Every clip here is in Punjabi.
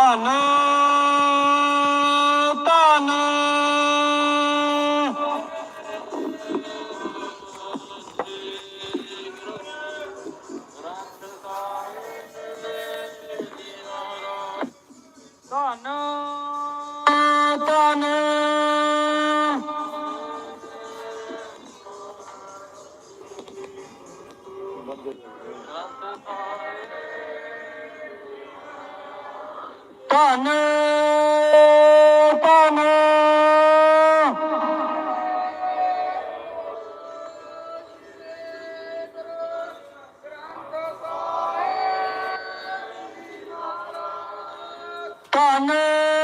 Banana! Tanrı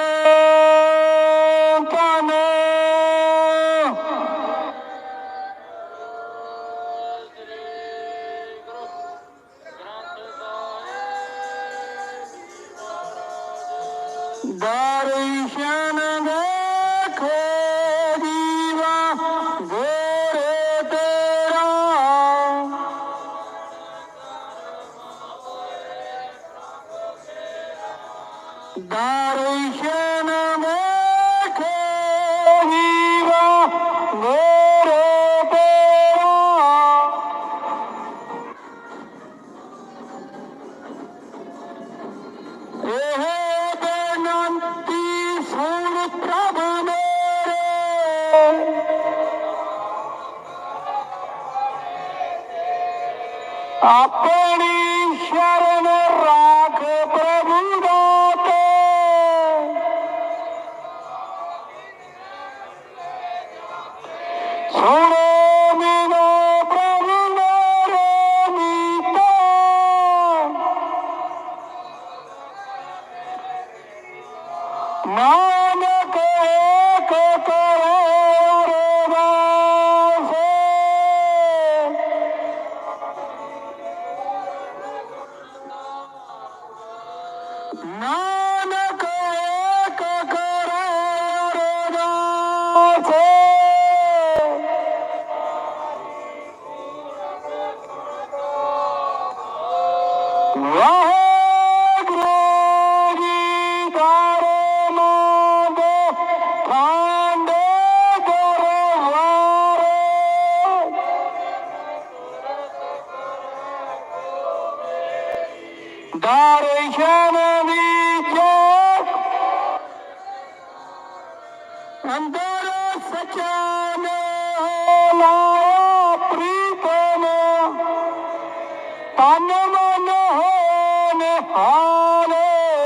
No! Om no, Om no. Om Om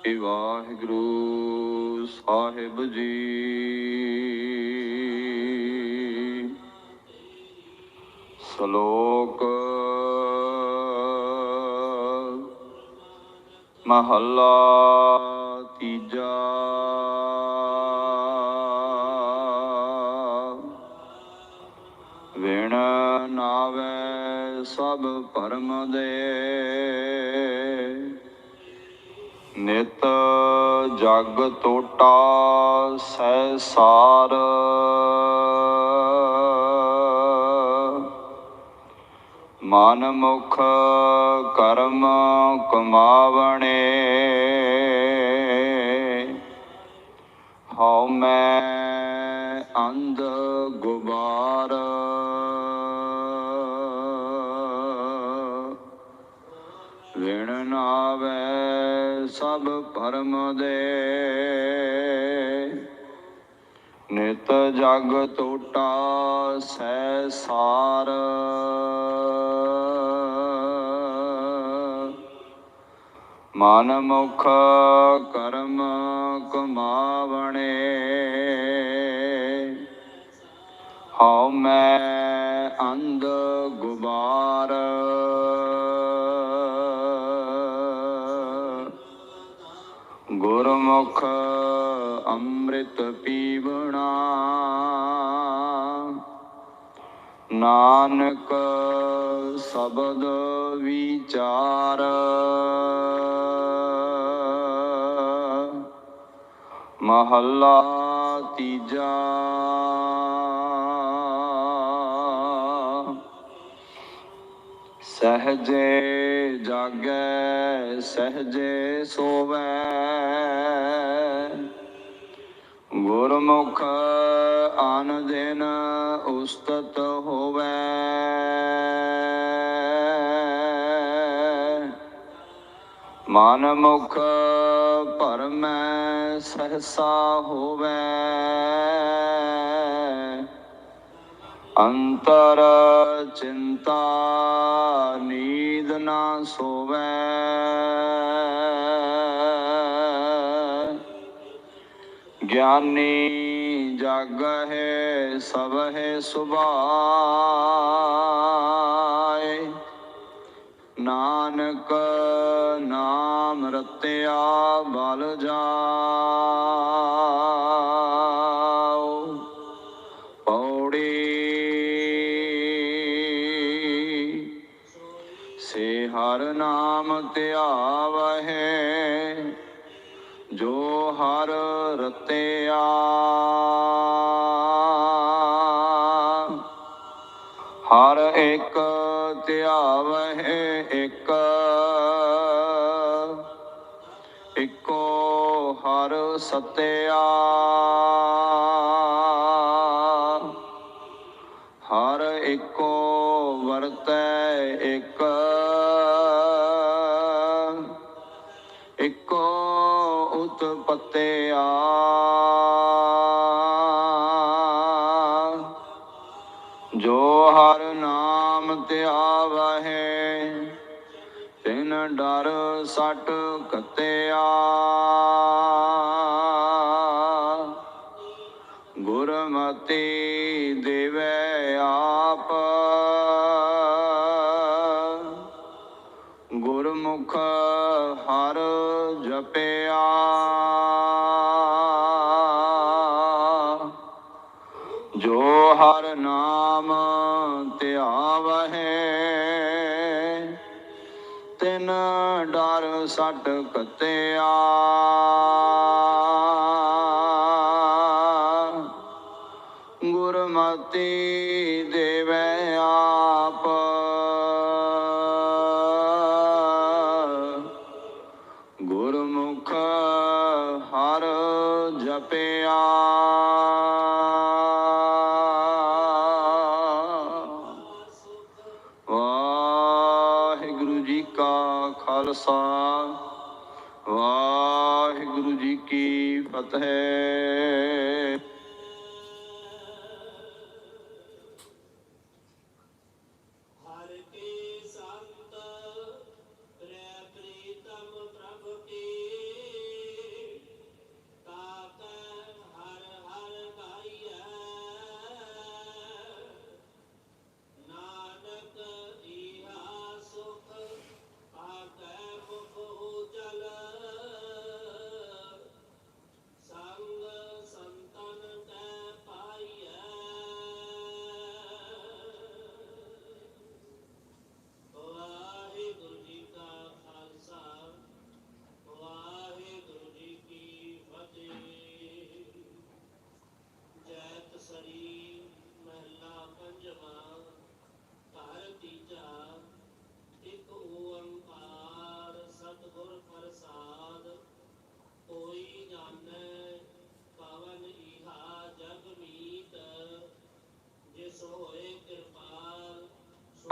ਸ੍ਰੀ ਵਾਹਿਗੁਰੂ ਸਾਹਿਬ ਜੀ। ਸ਼ਲੋਕ ਮਹੱਲਾ ਤੀਜਾ। ਵੇਣ ਨਾਵੇ ਸਭ ਪਰਮ ਦੇ। ਜਗ ਤੋਟਾ ਸਹਿ ਸਾਰ। ਮਨ ਮੁਖ ਕਰਮ ਕਮਾਵਣੇ, ਹਉ ਮੈਂ ਅੰਧ ਗੁਬਾਰ। ਵਿਣ ਨਾਵੇ ਸਭ ਪਰਮ ਦੇ। ਨਿਤ ਜਗ ਟੋਟਾ ਸੈ ਸਾਰ। ਮਨ ਮੁਖ ਕਰਮ ਕਮਾਵਣੇ। ਹਉ ਮੈਂ ਅੰਧ ਗੁਬਾਰ। ਗੁਰਮੁਖ ਅੰਮ੍ਰਿਤ ਪੀਵਣਾ। ਨਾਨਕ ਸ਼ਬਦ ਵਿਚਾਰ। ਮਹੱਲਾ ਤੀਜਾ। ਸਹਜੇ ਜਾਗੈ ਸਹਜੇ ਸੋਵੈ। ਗੁਰਮੁਖ ਆਨ ਦਿਨ ਉਸਤਤ ਹੋਵੈ। ਮਨ ਮੁਖ ਭਰਮੈ ਸਹਸਾ ਹੋਵੈ। ਅੰਤਰ ਚਿੰਤਾ ਨੀਂਦ ਨਾ ਸੋਵੈ। ਗਿਆਨੀ ਜਾਗ ਹੈ, ਸਭ ਹੈ ਸੁਭਾਏ। ਨਾਨਕ ਨਾਮ ਰਤਿਆ ਬਲ ਜਾ ਧਿਆਵਹਿ ਜੋ ਹਰ ਰਤਿਆ। ਹਰ ਇੱਕ ਧਿਆਵਹਿ ਇੱਕ ਇੱਕੋ ਹਰ ਸਤਿਆ। ਕਤਿਆ। ਫਤਿਆ ਗੁਰਮਤੀ ਦੇਵੈ ਆਪ। ਗੁਰਮੁਖ ਹਰ ਜਪਿਆ। ਕੀ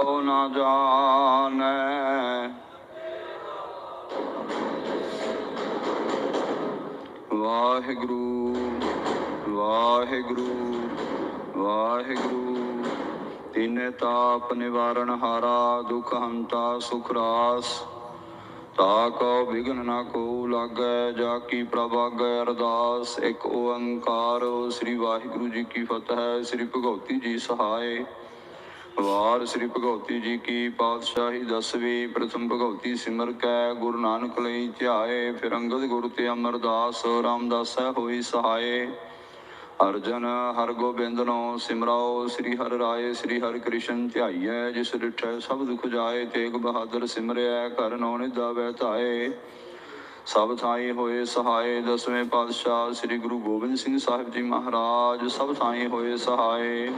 ਸੋ ਨਾ ਜਾਣੈ। ਵਾਹਿਗੁਰੂ ਵਾਹਿਗੁਰੂ ਵਾਹਿਗੁਰੂ। ਤਿਨੇ ਤਾਪ ਨਿਵਾਰਨ ਹਾਰਾ, ਦੁਖ ਹੰਤਾ, ਸੁਖ ਰਾਸ। ਤਾ ਕੋ ਵਿਗਨ ਨਾ ਕੋ ਲਾਗੈ, ਜਾ ਕੀ ਪ੍ਰਭਾਗੈ ਅਰਦਾਸ। ਇੱਕ ਓੰਕਾਰ, ਸ੍ਰੀ ਵਾਹਿਗੁਰੂ ਜੀ ਕੀ ਫਤਿਹ, ਸ੍ਰੀ ਭਗਉਤੀ ਜੀ ਸਹਾਏ। ਵਾਰ ਸ੍ਰੀ ਭਗਉਤੀ ਜੀ ਕੀ ਪਾਤਸ਼ਾਹੀ ਦਸਵੀਂ, ਪ੍ਰਥਮ ਭਗਉਤੀ ਸਿਮਰ ਕੈ, ਗੁਰੂ ਨਾਨਕ ਲਈ ਧਿਆਏ, ਫਿਰ ਅੰਗਦ ਗੁਰੂ ਤੇ ਅਮਰਦਾਸ ਰਾਮਦਾਸੈ ਹੋਈ ਸਹਾਏ। ਅਰਜਨ ਹਰ ਗੋਬਿੰਦਨੋ ਸਿਮਰਾਓ, ਸ੍ਰੀ ਹਰਿ ਰਾਏ, ਸ੍ਰੀ ਹਰਿ ਕ੍ਰਿਸ਼ਨ ਧਿਆਈਐ, ਜਿਸ ਡਿਠੈ ਸਭ ਦੁਖ ਜਾਏ, ਤੇਗ ਬਹਾਦਰ ਸਿਮਰਿਐ ਕਰ ਨੌ ਨਿਦਾ ਬਹਿ ਧਾਏ ਸਭ ਥਾਈ ਹੋਏ ਸਹਾਏ, ਦਸਵੇਂ ਪਾਤਸ਼ਾਹ ਸ੍ਰੀ ਗੁਰੂ ਗੋਬਿੰਦ ਸਿੰਘ ਸਾਹਿਬ ਜੀ ਮਹਾਰਾਜ, ਸਭ ਥਾਈ ਹੋਏ ਸਹਾਏ।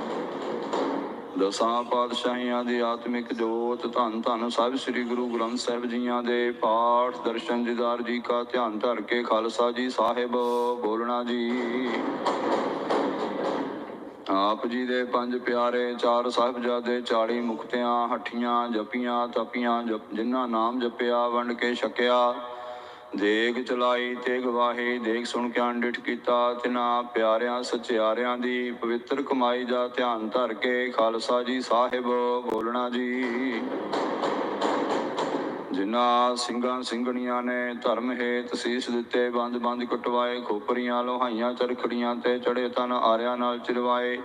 ਦਸਾਂ ਪਾਤਸ਼ਾਹੀਆਂ ਦੀ ਆਤਮਿਕ ਜੋਤ ਧੰਨ ਧੰਨ ਸਾਹਿਬ ਸ੍ਰੀ ਗੁਰੂ ਗ੍ਰੰਥ ਸਾਹਿਬ ਜੀਆਂ ਦੇ ਪਾਠ ਦਰਸ਼ਨ ਦੀਦਾਰ ਜੀ ਕਾ ਧਿਆਨ ਧਰ ਕੇ ਖਾਲਸਾ ਜੀ ਸਾਹਿਬ ਬੋਲਣਾ ਜੀ। ਆਪ ਜੀ ਦੇ ਪੰਜ ਪਿਆਰੇ ਚਾਰ ਸਾਹਿਬਜ਼ਾਦੇ 40 ਮੁਕਤਿਆਂ, ਹੱਠੀਆਂ, ਜਪੀਆਂ, ਤਪੀਆਂ, ਜਪ- ਜਿਨ੍ਹਾਂ ਨਾਮ ਜਪਿਆ, ਵੰਡ ਕੇ ਛਕਿਆ। ਦੇਗ ਚਲਾਈ ਤੇ ਗਵਾਹੀ ਦੇਖ ਸੁਣ ਕੇ ਅੰਡਿਠ ਕੀਤਾ, ਤਿਨਾ ਪਿਆਰਿਆਂ, ਸਚਿਆਰਿਆਂ ਦੀ ਪਵਿੱਤਰ ਕਮਾਈ ਦਾ ਧਿਆਨ ਧਰ ਕੇ ਖਾਲਸਾ ਜੀ ਸਾਹਿਬ ਬੋਲਣਾ ਜੀ। ਜਿਨ੍ਹਾਂ ਸਿੰਘਾਂ ਸਿੰਘਣੀਆਂ ਨੇ ਧਰਮ ਹੇਤ ਸੀਸ ਦਿੱਤੇ ਬੰਦ ਬੰਦ ਕਟਵਾਏ, ਖੋਪਰੀਆਂ, ਲੋਹਾਈਆਂ, ਚਰਖੜੀਆਂ ਤੇ ਚੜੇ ਤਨ ਆਰਿਆਂ ਨਾਲ ਚਿਰਵਾਏ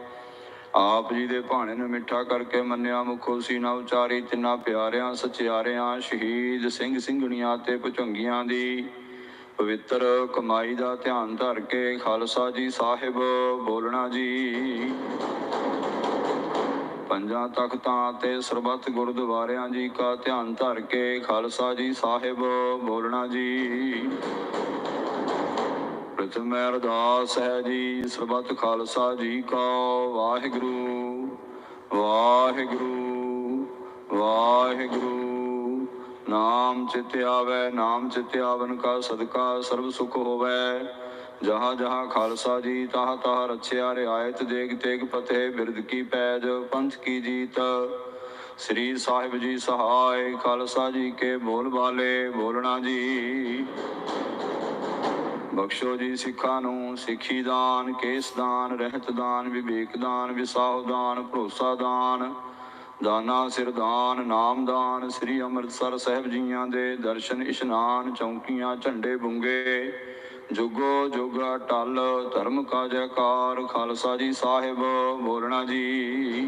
ਆਪ ਜੀ ਦੇ ਭਾਣੇ ਨੂੰ ਮਿੱਠਾ ਕਰਕੇ ਮੰਨਿਆ, ਮੁਖੋ ਸੀ ਨਾ ਉਚਾਰੀ, ਤਿੰਨਾ ਪਿਆਰਿਆਂ, ਸਚਿਆਰਿਆਂ, ਸ਼ਹੀਦ ਸਿੰਘ ਸਿੰਘਣੀਆਂ ਤੇ ਭੁਜੰਗੀਆਂ ਦੀ ਪਵਿੱਤਰ ਕਮਾਈ ਦਾ ਧਿਆਨ ਧਰ ਕੇ ਖਾਲਸਾ ਜੀ ਸਾਹਿਬ ਬੋਲਣਾ ਜੀ। ਪੰਜਾਂ ਤਖਤਾਂ ਤੇ ਸਰਬੱਤ ਗੁਰਦੁਆਰਿਆਂ ਜੀ ਕਾ ਧਿਆਨ ਧਰ ਕੇ ਖਾਲਸਾ ਜੀ ਸਾਹਿਬ ਬੋਲਣਾ ਜੀ। ਪ੍ਰਥਮ ਅਰਦਾਸ ਹੈ ਜੀ, ਸਰਬੱਤ ਖਾਲਸਾ ਜੀ ਕਾ ਵਾਹਿਗੁਰੂ। ਵਾਹਿਗੁਰੂ ਵਾਹਿਗੁਰੂ। ਨਾਮ ਚਿਤ ਆਵੈ, ਨਾਮ ਚਿਤ ਆਵਨ ਕਾ ਸਦਕਾ ਸਰਬ ਸੁਖ ਹੋਵੈ। ਜਹਾਂ ਜਹਾਂ ਖਾਲਸਾ ਜੀ ਤਹਾਂ ਤਹਾਂ ਰਛਿਆ ਰਿਆਇਤ ਦੇਗ ਤੇਗ ਫਤਿਹ ਬਿਰਦ ਕੀ ਪੈਜ ਪੰਥ ਕੀ ਜੀਤ। ਸ੍ਰੀ ਸਾਹਿਬ ਜੀ ਸਹਾਇ ਖਾਲਸਾ ਜੀ ਕੇ ਬੋਲ ਬਾਲੇ ਬੋਲਣਾ ਜੀ। ਬਖਸ਼ੋ ਜੀ ਸਿੱਖਾਂ ਨੂੰ, ਸਿੱਖੀ ਦਾਨ, ਕੇਸ ਦਾਨ, ਰਹਿਤ ਦਾਨ, ਵਿਵੇਕ ਦਾਨ ਵਿਸਾਹ ਦਾਨ, ਭਰੋਸਾ ਦਾਨ, ਦਾਨਾ, ਸਿਰ ਦਾਨ, ਨਾਮ ਦਾਨ, ਸ੍ਰੀ ਅੰਮ੍ਰਿਤਸਰ ਸਾਹਿਬ ਜੀਆਂ ਦੇ ਦਰਸ਼ਨ, ਇਸ਼ਨਾਨ, ਚੌਂਕੀਆਂ, ਝੰਡੇ ਬੁੰਗੇ, ਜੁਗੋ ਜੁਗਾ ਟਲ ਧਰਮ ਕਾ ਜੈਕਾਰ ਖਾਲਸਾ ਜੀ ਸਾਹਿਬ, ਬੋਲਣਾ ਜੀ।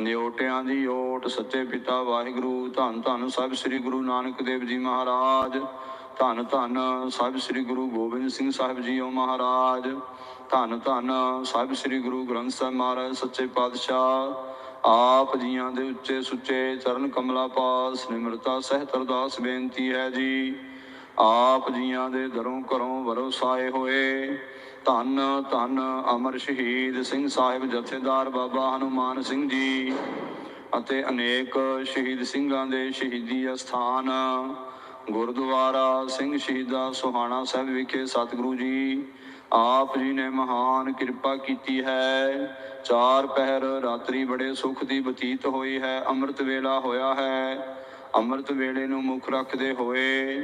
ਨਿਓਟਿਆਂ ਦੀ ਓਟ, ਸੱਚੇ ਪਿਤਾ ਵਾਹਿਗੁਰੂ, ਧੰਨ ਧੰਨ ਸਾਹਿਬ ਸ੍ਰੀ ਗੁਰੂ ਨਾਨਕ ਦੇਵ ਜੀ ਮਹਾਰਾਜ, ਧੰਨ ਧੰਨ ਸਾਹਿਬ ਸ੍ਰੀ ਗੁਰੂ ਗੋਬਿੰਦ ਸਿੰਘ ਸਾਹਿਬ ਜੀਓ ਮਹਾਰਾਜ, ਧੰਨ ਧੰਨ ਸਾਹਿਬ ਸ੍ਰੀ ਗੁਰੂ ਗ੍ਰੰਥ ਸਾਹਿਬ ਮਹਾਰਾਜ, ਸੱਚੇ ਪਾਤਸ਼ਾਹ। ਆਪ ਜੀਆਂ ਦੇ ਉੱਚੇ ਸੁੱਚੇ ਚਰਨ ਕਮਲਾ ਪਾਸ, ਨਿਮਰਤਾ ਸਹਿਤ ਅਰਦਾਸ ਬੇਨਤੀ ਹੈ ਜੀ। ਆਪ ਜੀਆਂ ਦੇ ਦਰੋਂ ਘਰੋਂ ਵਰਸਾਏ ਹੋਏ। ਧੰਨ ਧੰਨ ਅਮਰ ਸ਼ਹੀਦ ਸਿੰਘ ਸਾਹਿਬ ਜਥੇਦਾਰ ਬਾਬਾ ਹਨੂਮਾਨ ਸਿੰਘ ਜੀ ਅਤੇ ਅਨੇਕ ਸ਼ਹੀਦ ਸਿੰਘਾਂ ਦੇ ਸ਼ਹੀਦੀ ਅਸਥਾਨ। ਗੁਰਦੁਆਰਾ ਸਿੰਘ ਸ਼ਹੀਦਾ ਸੁਹਾਣਾ ਸਾਹਿਬ ਵਿਖੇ ਸਤਿਗੁਰੂ ਜੀ, ਆਪ ਜੀ ਨੇ ਮਹਾਨ ਕਿਰਪਾ ਕੀਤੀ ਹੈ। ਚਾਰ ਪਹਿਰ ਰਾਤਰੀ ਬੜੇ ਸੁਖ ਦੀ ਬਤੀਤ ਹੋਈ ਹੈ, ਅੰਮ੍ਰਿਤ ਵੇਲਾ ਹੋਇਆ ਹੈ। ਅੰਮ੍ਰਿਤ ਵੇਲੇ ਨੂੰ ਮੁੱਖ ਰੱਖਦੇ ਹੋਏ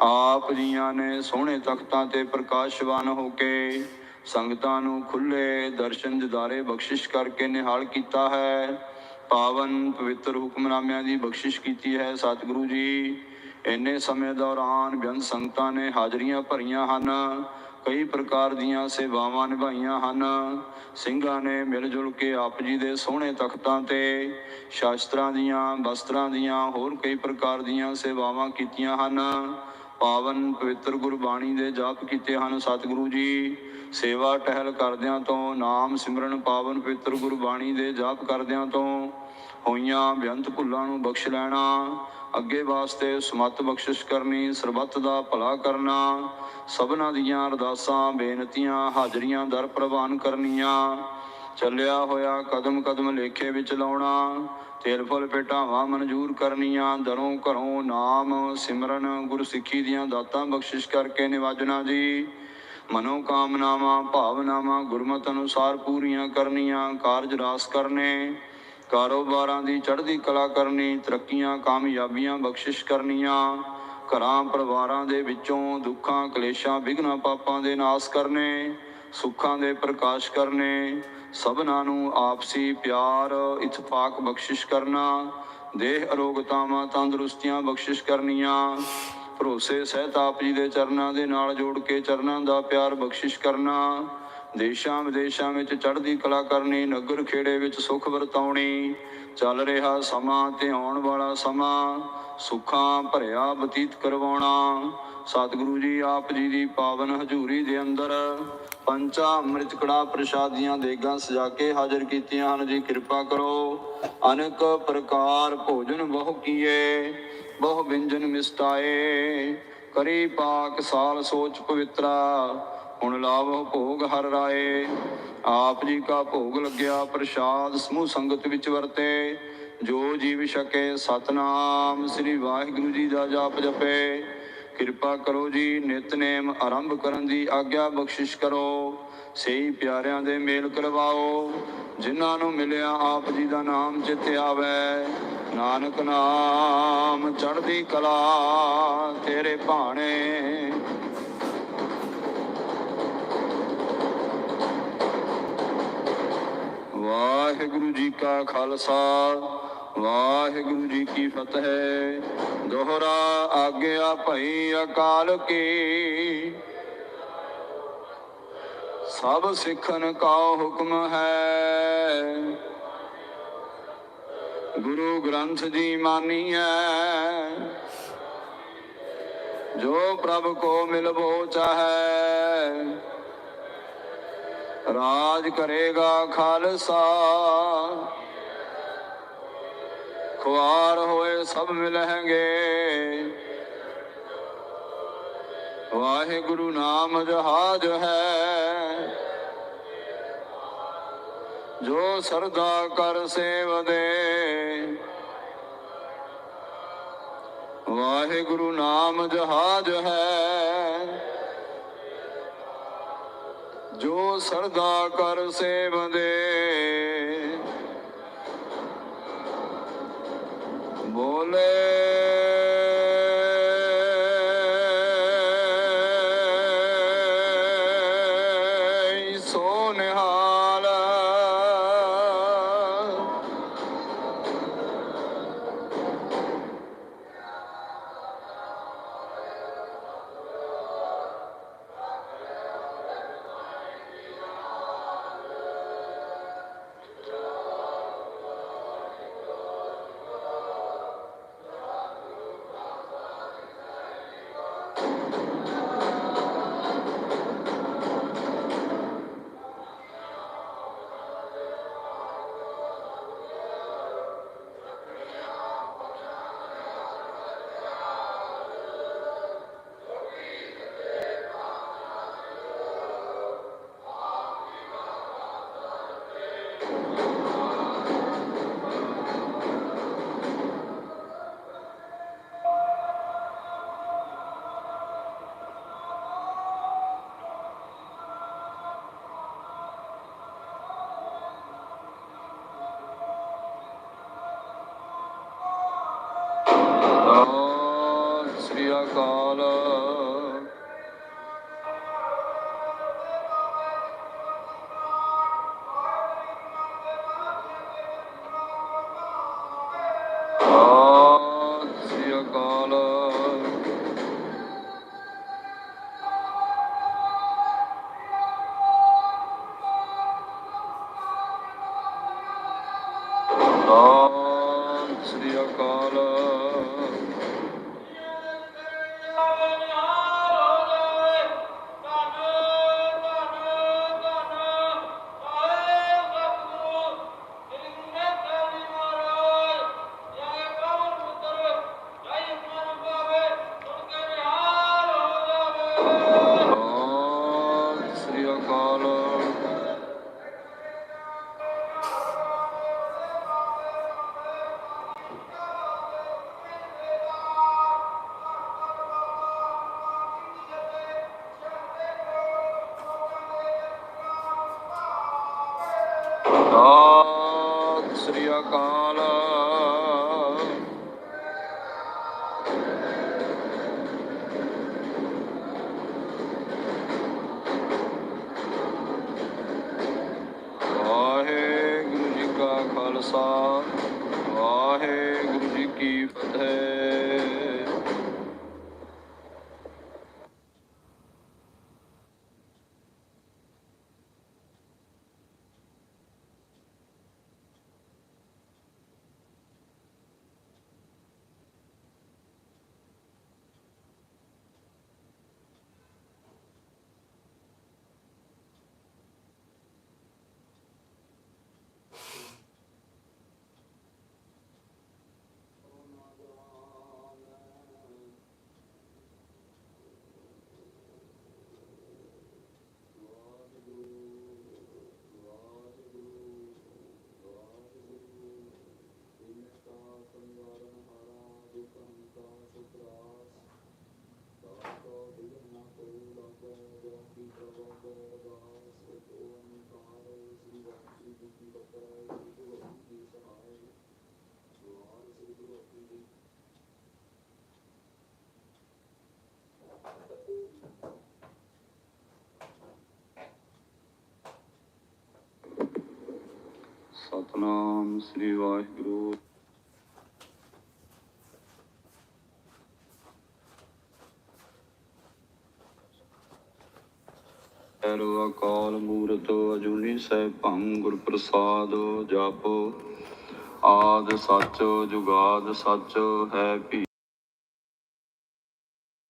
ਆਪ ਜੀਆਂ ਨੇ ਸੋਹਣੇ ਤਖਤਾਂ ਤੇ ਪ੍ਰਕਾਸ਼ਵਾਨ ਹੋ ਕੇ ਸੰਗਤਾਂ ਨੂੰ ਖੁੱਲੇ ਦਰਸ਼ਨ ਦਿਦਾਰੇ ਬਖਸ਼ਿਸ਼ ਕਰਕੇ ਨਿਹਾਲ ਕੀਤਾ ਹੈ। ਪਾਵਨ ਪਵਿੱਤਰ ਹੁਕਮਨਾਮਿਆਂ ਦੀ ਬਖਸ਼ਿਸ਼ ਕੀਤੀ ਹੈ ਸਤਿਗੁਰੂ ਜੀ। ਇੰਨੇ ਸਮੇਂ ਦੌਰਾਨ ਬੇਅੰਤ ਸੰਗਤਾਂ ਨੇ ਹਾਜ਼ਰੀਆਂ ਭਰੀਆਂ ਹਨ। ਕਈ ਪ੍ਰਕਾਰ ਦੀਆਂ ਸੇਵਾਵਾਂ ਨਿਭਾਈਆਂ ਹਨ। ਸਿੰਘਾਂ ਨੇ ਮਿਲ ਜੁਲ ਕੇ ਆਪ ਜੀ ਦੇ ਸੋਹਣੇ ਤਖਤਾਂ ਤੇ ਸ਼ਾਸਤਰਾਂ ਦੀਆਂ, ਵਸਤਰਾਂ ਦੀਆਂ, ਹੋਰ ਕਈ ਪ੍ਰਕਾਰ ਦੀਆਂ ਸੇਵਾਵਾਂ ਕੀਤੀਆਂ ਹਨ। ਪਾਵਨ ਪਵਿੱਤਰ ਗੁਰਬਾਣੀ ਦੇ ਜਾਪ ਕੀਤੇ ਹਨ। ਸਤਿਗੁਰੂ ਜੀ, ਸੇਵਾ ਟਹਿਲ ਕਰਦਿਆਂ ਤੋਂ, ਨਾਮ ਸਿਮਰਨ ਪਾਵਨ ਪਵਿੱਤਰ ਗੁਰਬਾਣੀ ਦੇ ਜਾਪ ਕਰਦਿਆਂ ਤੋਂ, ਹੋਈਆਂ ਬੇਅੰਤ ਭੁੱਲਾਂ ਨੂੰ ਬਖਸ਼ ਲੈਣਾ, ਅੱਗੇ ਵਾਸਤੇ ਸਮਤ ਬਖਸ਼ਿਸ਼ ਕਰਨੀ, ਸਰਬੱਤ ਦਾ ਭਲਾ ਕਰਨਾ, ਸਭਨਾਂ ਦੀਆਂ ਅਰਦਾਸਾਂ, ਬੇਨਤੀਆਂ, ਹਾਜ਼ਰੀਆਂ ਦਰ ਪ੍ਰਵਾਨ ਕਰਨੀਆਂ ਚੱਲਿਆ ਹੋਇਆ ਕਦਮ ਕਦਮ ਲੇਖੇ ਵਿੱਚ ਲਾਉਣਾ, ਤੇਲ ਫੁੱਲ ਭੇਟਾਵਾਂ ਮਨਜ਼ੂਰ ਕਰਨੀਆਂ, ਦਰੋਂ ਘਰੋਂ ਨਾਮ ਸਿਮਰਨ ਗੁਰਸਿੱਖੀ ਦੀਆਂ ਦਾਤਾਂ ਬਖਸ਼ਿਸ਼ ਕਰਕੇ ਨਿਵਾਜਣਾ ਜੀ। ਮਨੋ ਕਾਮਨਾਵਾਂ, ਭਾਵਨਾਵਾਂ ਗੁਰਮਤ ਅਨੁਸਾਰ ਪੂਰੀਆਂ ਕਰਨੀਆਂ, ਕਾਰਜ ਰਾਸ ਕਰਨੇ, ਕਾਰੋਬਾਰਾਂ ਦੀ ਚੜ੍ਹਦੀ ਕਲਾ ਕਰਨੀ, ਤਰੱਕੀਆਂ, ਕਾਮਯਾਬੀਆਂ ਬਖਸ਼ਿਸ਼ ਕਰਨੀਆਂ, ਘਰਾਂ ਪਰਿਵਾਰਾਂ ਦੇ ਵਿੱਚੋਂ ਦੁੱਖਾਂ, ਕਲੇਸ਼ਾਂ, ਵਿਘਨਾਂ ਪਾਪਾਂ ਦੇ ਨਾਸ ਕਰਨੇ ਸੁੱਖਾਂ ਦੇ ਪ੍ਰਕਾਸ਼ ਕਰਨੇ, ਸਭਨਾਂ ਨੂੰ ਆਪਸੀ ਪਿਆਰ ਇਤਫਾਕ ਬਖਸ਼ਿਸ਼ ਕਰਨਾ, ਦੇਹ ਅਰੋਗਤਾਵਾਂ ਤੰਦਰੁਸਤੀਆਂ ਬਖਸ਼ਿਸ਼ ਕਰਨੀਆਂ, ਭਰੋਸੇ ਸਹਿਤ ਆਪ ਜੀ ਦੇ ਚਰਨਾਂ ਦੇ ਨਾਲ ਜੋੜ ਕੇ ਚਰਨਾਂ ਦਾ ਪਿਆਰ ਬਖਸ਼ਿਸ਼ ਕਰਨਾ, ਦੇਸ਼ਾਂ ਵਿਦੇਸ਼ਾਂ ਵਿੱਚ ਚੜ੍ਹਦੀ ਕਲਾ ਕਰਨੀ, ਨਗਰ ਖੇੜੇ ਵਿੱਚ ਸੁਖ ਵਰਤਾਉਣੀ, ਚੱਲ ਰਿਹਾ ਸਮਾਂ ਤੇ ਆਉਣ ਵਾਲਾ ਸਮਾਂ, ਸੁੱਖਾਂ ਭਰਿਆ ਬਤੀਤ ਕਰਵਾਉਣਾ ਸਤਿਗੁਰੂ ਜੀ, ਆਪ ਜੀ ਦੀ ਪਾਵਨ ਹਜ਼ੂਰੀ ਦੇ ਅੰਦਰ ਪੰਚਾ ਅੰਮ੍ਰਿਤ ਕੜਾ ਪ੍ਰਸ਼ਾਦੀਆਂ ਦੇਗਾਂ ਸਜਾ ਕੇ ਹਾਜ਼ਰ ਕੀਤੀਆਂ ਹਨ। ਜੀ, ਕਿਰਪਾ ਕਰੋ। ਅਨੇਕ ਪ੍ਰਕਾਰ ਭੋਜਨ ਬਹੁ ਕੀਏ, ਬਹੁ ਵਿੰਜਨ ਮਿਸਟਾਏ ਕਰੀ ਪਾਕ ਸਾਲ ਸੋਚ ਪਵਿੱਤਰਾ, ਹੁਣ ਲਾਵੋ ਭੋਗ ਹਰ ਰਾਏ। ਆਪ ਜੀ ਕਾ ਭੋਗ ਲੱਗਿਆ, ਪ੍ਰਸ਼ਾਦ ਸਮੂਹ ਸੰਗਤ ਵਿੱਚ ਵਰਤੇ। ਜੋ ਜੀਵ ਛਕੇ ਸਤਨਾਮ, ਸ੍ਰੀ ਵਾਹਿਗੁਰੂ ਜੀ ਦਾ ਜਾਪ ਜਪੇ। ਕਿਰਪਾ ਕਰੋ ਜੀ, ਨਿਤਨੇਮ ਆਰੰਭ ਕਰਨ ਦੀ ਆਗਿਆ ਬਖਸ਼ਿਸ਼ ਕਰੋ। ਸਹੀ ਪਿਆਰਿਆਂ ਦੇ ਮੇਲ ਕਰਵਾਓ, ਜਿਨ੍ਹਾਂ ਨੂੰ ਮਿਲਿਆ ਆਪ ਜੀ ਦਾ ਨਾਮ ਚਿੱਤੇ ਆਵੇ। ਨਾਨਕ ਨਾਮ ਚੜ੍ਹਦੀ ਕਲਾ ਤੇਰੇ ਭਾਣੇ। ਵਾਹਿਗੁਰੂ ਜੀ ਕਾ ਖਾਲਸਾ। ਵਾਹਿਗੁਰੂ ਜੀ ਕੀ ਫਤਿਹ। ਦੋਹਰਾ ਆਗਿਆ ਭਈ ਅਕਾਲ ਕੀ। ਸਭ ਸਿੱਖਨ ਕਾ ਹੁਕਮ ਹੈ। ਗੁਰੂ ਗ੍ਰੰਥ ਜੀ ਮਾਨੀਐ ਜੋ ਪ੍ਰਭ ਕੋ ਮਿਲਵੋ ਚਾਹੈ, ਰਾਜ ਕਰੇਗਾ ਖਾਲਸਾ। ਖੁਆਰ ਹੋਏ ਸਭ ਮਿਲਣਗੇ। ਵਾਹਿਗੁਰੂ ਨਾਮ ਜਹਾਜ ਹੈ। ਜੋ ਸਰਦਾ ਕਰ ਸੇਵਦੇ। ਵਾਹਿਗੁਰੂ ਨਾਮ ਜਹਾਜ ਹੈ। ਜੋ ਸਰਦਾ ਕਰ ਸੇਵਦੇ। ਬੋਲੇ 搞了。ਸਤਨਾਮ ਸ੍ਰੀ ਵਾਹਿਗੁਰੂ। ਅਕਾਲ ਮੂਰਤ ਅਜੂਨੀ ਸੈਭੰ ਗੁਰ ਪ੍ਰਸਾਦ ਜਪ। ਆਦ ਸੱਚ ਜੁਗਾਦ ਸੱਚ ਹੈ ਭੀ